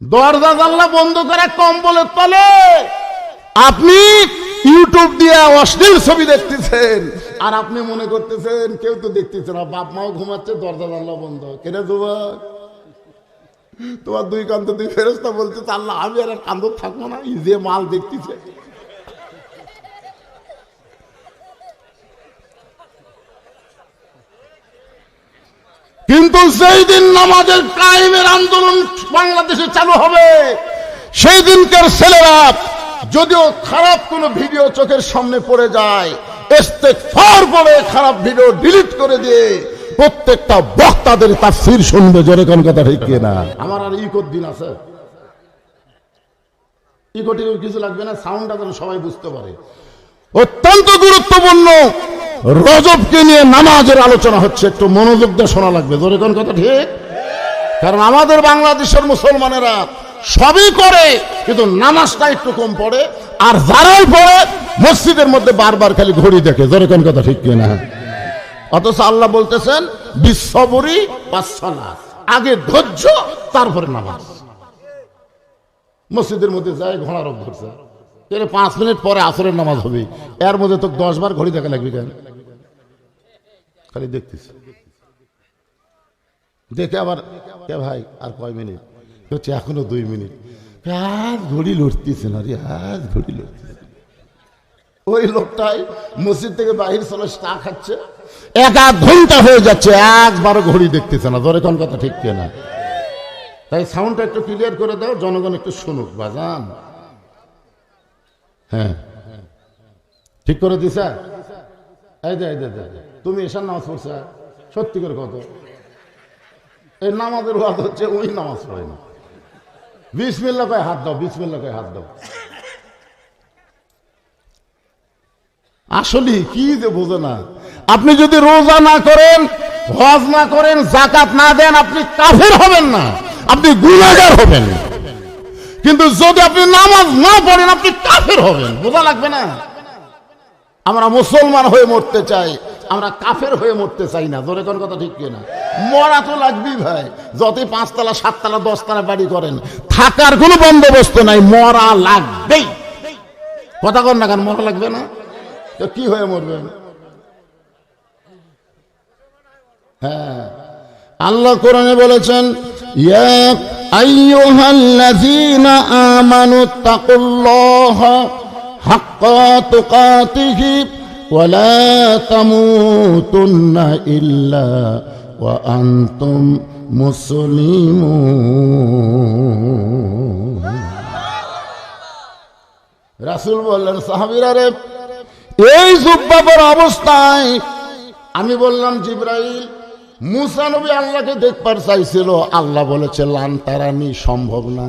দরজা জানলা বন্ধ করে কম্বলের তলে। আপনি ইউটিউব দিয়ে অশ্লীল ছবি দেখতেছেন। আর আপনি মনে করতেছেন, কেউ তো দেখতেছেন বাপ মাও ঘুমাচ্ছে, দরজা জানলা বন্ধ। কেটে যুবক তোমার দুই কান্ত দুই ফেরস্তা বলছে, আল্লাহ, আমি আর কান্দ থাকব না যে মাল দেখতেছে। কিন্তু সেই দিন নামাজের কায়েমের আন্দোলন বাংলাদেশে চালু হবে সেই দিনকার ছেলেরা যদিও খারাপ কোনো ভিডিও চোখের সামনে পড়ে যায় ইস্তেগফার বলে খারাপ ভিডিও ডিলিট করে দিয়ে প্রত্যেকটা বক্তাদের তাফসীর শুনবে জোরে কোন কথা ঠিক না আমার আর ইকোর দিন আছে। ইকোটি কিছু লাগবে না সাউন্ডটা যেন সবাই বুঝতে পারে। অত্যন্ত গুরুত্বপূর্ণ রজবকে নিয়ে নামাজের আলোচনা হচ্ছে, একটু মনোযোগ দিয়ে শোনা লাগবে। জোরে কোন কথা ঠিক? কারণ আমাদের বাংলাদেশের মুসলমানেরা সবই করে, কিন্তু নামাজটা একটু কম পড়ে, আর যারাই পড়ে, মসজিদের মধ্যে বারবার খালি ঘড়ি দেখে। জোরে কোন কথা ঠিক কিনা? অথচ আল্লাহ বলতেছেন বিশ্ববরী পাঁচশালা আগে ধৈর্য, তারপরে নামাজ। মসজিদের মধ্যে যায়, ঘোড়া রোগ পাঁচ মিনিট পরে আসরের নামাজ হবে এর মধ্যে তো দশ বার ঘড়ি দেখা লাগবে কেন? খালি দেখতেছি। দেখে আবার কে ভাই আর কয় মিনিট? হচ্ছে এখনও দুই মিনিট। আজ ঘড়ি লড়তেছে না রে আজ ঘড়ি লড়তেছে ওই লোকটাই মসজিদ থেকে বাহির চলে চা খাচ্ছে। এক আধ ঘণ্টা হয়ে যাচ্ছে একবারও ঘড়ি দেখতেছে না। ধরে কোন কথা ঠিক না তাই সাউন্ডটা একটু ক্লিয়ার করে দাও জনগণ একটু শুনুক বাজান। হ্যাঁ। ঠিক করে দিস এই যে এই যে, তুমি এসার নামাজ পড়ছ সত্যি করে কত? এই নামাজের ওয়াদ হচ্ছে ওই নামাজ পড়ে না। বিসমিল্লা কয় হাত দাও বিসমিল্লা কয় হাত দাও। আসলে কি যে বোঝে না। আপনি যদি রোজা না করেন, হজ না করেন জাকাত না দেন, আপনি কাফের হবেন না। আপনি গুণাগার হবেন। কিন্তু যদি আপনি নামাজ না পড়েন, আপনি কাফের হবেন। বোঝা লাগবে না? আমরা মুসলমান হয়ে মরতে চাই। আমরা কাফের হয়ে মরতে চাই না। জোরে কোন কথা ঠিক না? মরা তো লাগবেই ভাই। যতই পাঁচতলা, সাততলা, দশতলা বাড়ি করেন, থাকার কোনো বন্দোবস্ত নাই, মরা লাগবেই। কথা কর না কেন, মরা লাগবে না? তো কি হয়ে মরবেন? হ্যাঁ। আল্লাহ কোরআনে বলেছেন, ইয়া আইয়ুহাল্লাযীনা আমানু তাকুল্লাহা হাক্কা তুকাতিহি আনতুম মুসলিমুন। রাসূল বললেন, সাহাবীরা রে, এই জুব্বাবর অবস্থায় আমি বললাম, জিব্রাইল, মুসা নবী আল্লাহকে দেখবার চাইছিল। আল্লাহ বলেছে, লান তারানি, সম্ভব না।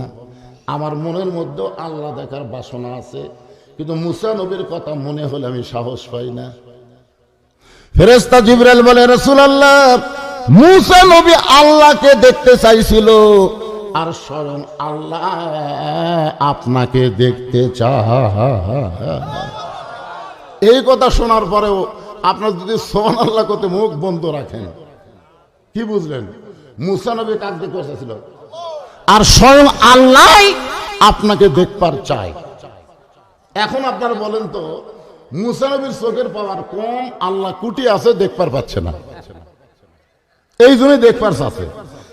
আমার মনের মধ্যে আল্লাহ দেখার বাসনা আছে। কিন্তু মুসা নবীর কথা মনে হলে আমি সাহস পাই না। ফেরেস্তা জিব্রাইল বলে রসুল আল্লাহ মুসা নবী আল্লাহকে দেখতে চাইছিল। আর স্বয়ং আল্লাহ আপনাকে দেখতে এই কথা শোনার পরেও আপনার যদি সোহান আল্লাহ করতে মুখ বন্ধ রাখেন, কি বুঝলেন? মুসানবী কাক দেখতে এসেছিল আর স্বয়ং আল্লাহ আপনাকে দেখবার চায়। এখন আপনারা বলেন তো মুসানবীর চোখের পাওয়ার কম আল্লাহ কুটি আছে, দেখবার পাচ্ছে না। এই জন্যই দেখবার আছে।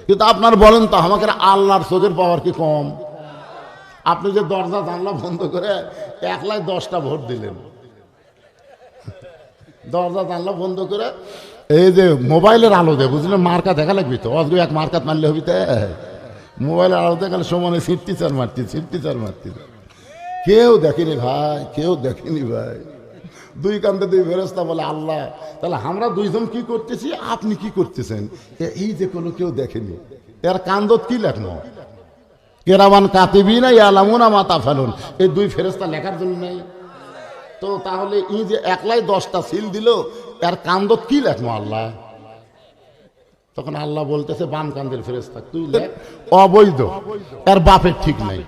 কিন্তু আপনার বলেন তো, আমাকে আল্লাহর চোখের পাওয়ার কি কম? আপনি যে দরজা জানলা বন্ধ করে একলাই দশটা ভোট দিলেন। দরজা জানলা বন্ধ করে, এই যে মোবাইলের আলো দেয় বুঝলেন, মার্কা দেখা লাগবি তো? অজগো এক মার্কাত মারলে হবি তো। মোবাইলের আলো দেখালে সমানে সিটটি চার মারতি সিটটি চার মারতি কেউ দেখেনি ভাই, কেউ দেখেনি ভাই। দুই কান্তে দুই ফেরস্তা বলে, আল্লাহ, তাহলে আমরা দুইজন কি করতেছি, আপনি কি করতেছেন? এই যে কোনো কেউ দেখেনি। এর কান্দত কি লেখনো? কেরামান কাতিবি না ইয়ালামুনা মাতা ফেলুন এই দুই ফেরস্তা লেখার জন্য নেই। তো তাহলে ই যে একলাই দশটা সিল দিল, এর কান্দত কি লেখনো আল্লাহ? তখন আল্লাহ বলতেছে, বাম কান্দের ফেরেস্তা তুই লেখ। অবৈধ। এর বাপের ঠিক নাই।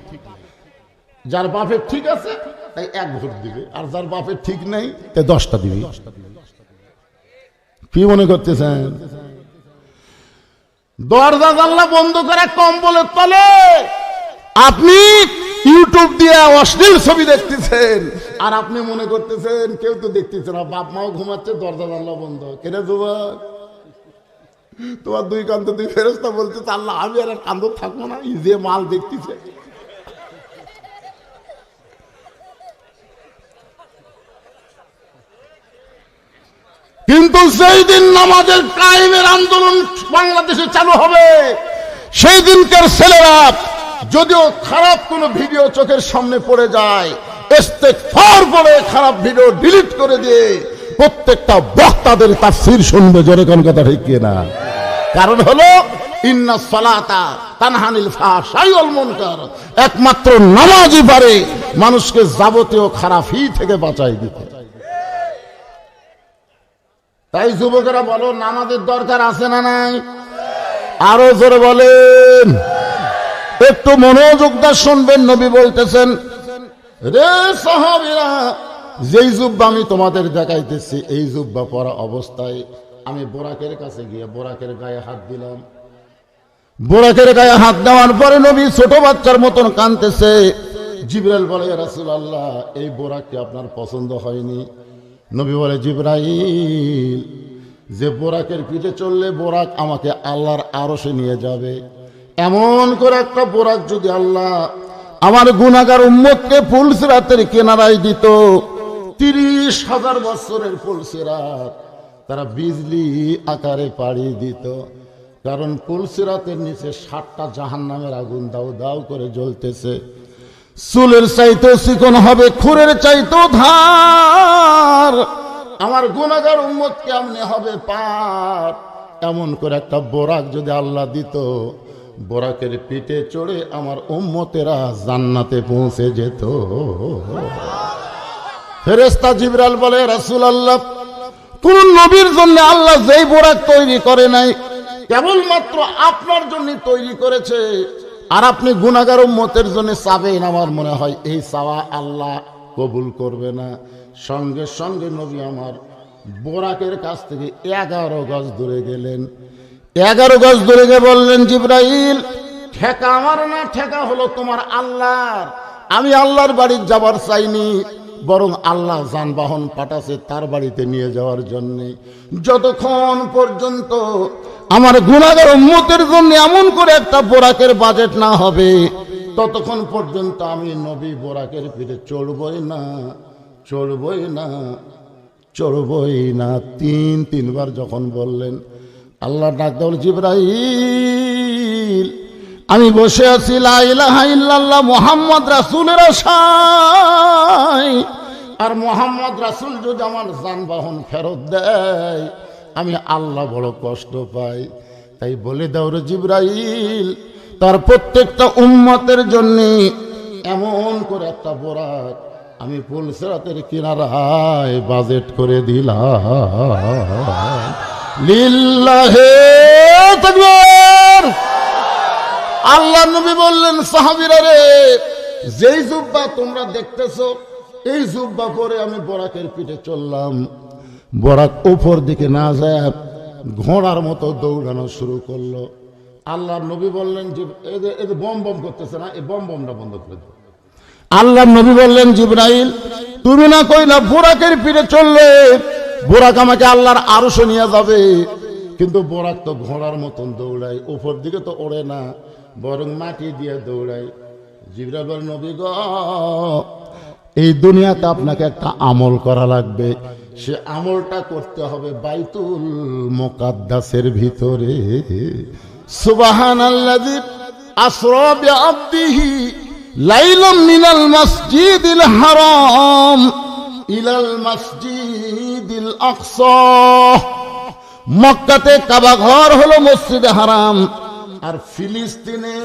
যার বাপের ঠিক আছে, তাই এক ভোট দিবে। আর যার বাপের ঠিক নেই তাই দশটা দিবি। কি মনে করতেছেন? দরজা জানলা বন্ধ করে কম্বলের তলে। আপনি ইউটিউব দিয়ে অশ্লীল ছবি দেখতেছেন। আর আপনি মনে করতেছেন, কেউ তো দেখতেছে না, বাপ মাও ঘুমাচ্ছে, দরজা জানলা বন্ধ। কেন যুবক তোমার দুই কান্ত দুই ফেরস্তা বলতে আল্লাহ, আমি আর কান্দ থাকব না যে মাল দেখতেছে। কিন্তু সেই দিন নামাজের কায়েমের আন্দোলন বাংলাদেশে চালু হবে, সেই দিনকার ছেলেরা যদিও খারাপ কোনো ভিডিও চোখের সামনে পড়ে যায় বলে খারাপ ভিডিও ডিলিট করে দিয়ে প্রত্যেকটা বক্তাদের তাফসীর শুনবে জোরে কোন কথা ঠিক না? কারণ হলো, ইন্না তানহানিল ফাহশাই মুনকার। একমাত্র নামাজই পারে, মানুষকে যাবতীয় খারাপই থেকে বাঁচাই দিতে। তাই যুবকেরা বলো, নামাজের দরকার আছে না নাই? আরও জোরে বলেন। একটু মনোযোগ দিয়ে শুনবেন, নবী বলতেছেন, রে সাহাবীরা, যেই জুব্বা আমি তোমাদের দেখাইতেছি, এই জুব্বা পরা অবস্থায় আমি বোরাকের কাছে গিয়ে বোরাকের গায়ে হাত দিলাম। বোরাকের গায়ে হাত দেওয়ার পরে নবী ছোট বাচ্চার মতন কানতেছে জিবরাইল বলে রাসুল আল্লাহ এই বোরাক কি আপনার পছন্দ হয়নি? নবী বলে, জিব্রাইল, যে বোরাকের পিঠে চললে বোরাক আমাকে আল্লাহর আরশে নিয়ে যাবে। এমন করে একটা বোরাক যদি আল্লাহ আমার গুনাগার উম্মতকে ফুলসিরাতের কেনারায় দিত, তিরিশ হাজার বছরের ফুলসিরাত তারা বিজলি আকারে পাড়ি দিত। কারণ ফুলসিরাতের নিচে ষাটটা জাহান নামের আগুন দাও দাও করে জ্বলতেছে। চুলের চাইতেও চিকন হবে, খুরের চাইতেও ধার। আমার গুণাগার উম্মত কেমনে হবে পার? এমন করে একটা বোরাক যদি আল্লাহ দিত, বোরাকের পিঠে চড়ে আমার উম্মতেরা জান্নাতে পৌঁছে যেত। ফেরেস্তা জিবরাল বলে রাসুল আল্লাহ কোন নবীর জন্য আল্লাহ যেই বোরাক তৈরি করে নাই, কেবলমাত্র আপনার জন্য তৈরি করেছে আর আপনি গুণাগার মতের জন্য চাবেন আমার মনে হয়, এই চাওয়া আল্লাহ কবুল করবে না। সঙ্গে সঙ্গে নবী আমার বোরাকের কাছ থেকে এগারো গজ দূরে গেলেন। এগারো গজ দূরে গিয়ে বললেন, জিব্রাইল, ঠেকা আমার না, ঠেকা হলো তোমার আল্লাহর। আমি আল্লাহর বাড়ি যাবার চাইনি, বরং আল্লাহ যানবাহন পাঠাছে তার বাড়িতে নিয়ে যাওয়ার জন্যে। যতক্ষণ পর্যন্ত আমার গুণাগার উম্মতের জন্য এমন করে একটা বোরাকের বাজেট না হবে। ততক্ষণ পর্যন্ত আমি নবী বোরাকের ফিরে চড়বই না চড়বই না চড়বই না। তিন, তিনবার যখন বললেন, আল্লাহ ডাক দেওয়াল জিব্রাইল, আমি বসে আছি, লা ইলাহা ইল্লাল্লাহ, মোহাম্মদ রাসূলের আশায়। আর মোহাম্মদ রাসূল যদি আমার যানবাহন ফেরত দেয় আমি আল্লাহ বড় কষ্ট পাই। তাই বলে দাও রে জিব্রাইল, তার প্রত্যেকটা উম্মতের জন্য এমন করে একটা বোরাক আমি পুলসরাতের কিনারায় বাজেট করে দিলাম। লিল্লাহে তাকবীর। আল্লাহ নবী বললেন, সাহাবীরা রে, যেই জুব্বা তোমরা দেখতেছো, এই জুব্বা পরে আমি বরাকের পিঠে চললাম। বরাক উপর দিকে না যায় ঘোড়ার মতো দৌড়ানো শুরু করল। আল্লাহ নবী বললেন যে এদের বম বম করতেছে না, এই বম বমটা বন্ধ করে দাও। আল্লাহ নবী বললেন, জিব্রাইল, তুমি না কইলা বোরাকের পিঠে চললে, বোরাক আমাকে আল্লাহর আরও নিয়ে যাবে। কিন্তু বোরাক তো ঘোড়ার মতন দৌড়ায়, উপর দিকে তো ওড়ে না, বরং মাটি দিয়ে দৌড়ায়। জিব্রাইল নবী গ, এই দুনিয়াতে আপনাকে একটা আমল করা লাগবে। সে আমলটা করতে হবে বাইতুল মোকাদ্দাসের ভিতরে। সুবাহান আল্লাহ আসরা বিআবদিহি লাইলাম মিনাল মসজিদিল হারাম ইলাল মসজিদিল আকসা। মক্কাতে কাবা ঘর হলো মসজিদে হারাম। আর ফিলিস্তিনে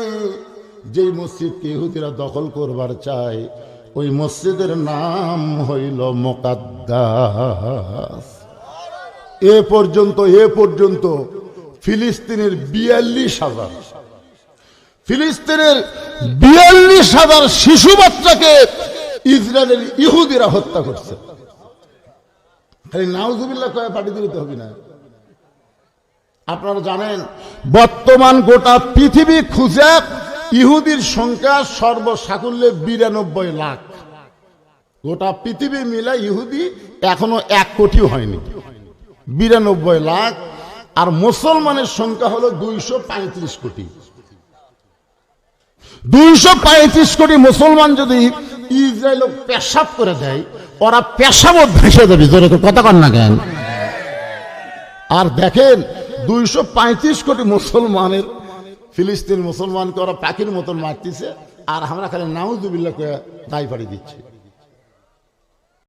যেই মসজিদকে ইহুদিরা দখল করবার চায় ওই মসজিদের নাম হইল মোকাদ্দাস। এ পর্যন্ত এ পর্যন্ত ফিলিস্তিনের বিয়াল্লিশ হাজার। ফিলিস্তিনের বিয়াল্লিশ হাজার শিশু বাচ্চাকে ইসরায়েলের ইহুদিরা হত্যা করছে। খালি নাউজুবিল্লাহ কয়ে পাঠিয়ে দিতে হবে না। আপনারা জানেন, বর্তমান গোটা পৃথিবী খুঁজে ইহুদির সংখ্যা সর্বসাকুল্যে বিরানব্বই লাখ। গোটা পৃথিবী মিলে ইহুদি এখনও এক কোটি হয়নি। বিরানব্বই লাখ আর মুসলমানের সংখ্যা হলো দুইশো পঁয়ত্রিশ কোটি। দুইশো পঁয়ত্রিশ কোটি মুসলমান যদি ইসরায়েল পেশাব করে দেয়, ওরা পেশাবও ভেসে দেবে। জোরে করে কথা কন না কেন? আর দেখেন, দুইশো পঁয়ত্রিশ কোটি মুসলমানের ফিলিস্তিন মুসলমানকে ওরা পাখির মতন মারতেছে আর আমরা খালি নাউজুবিল্লাহকে দায় পাড়ি দিচ্ছি।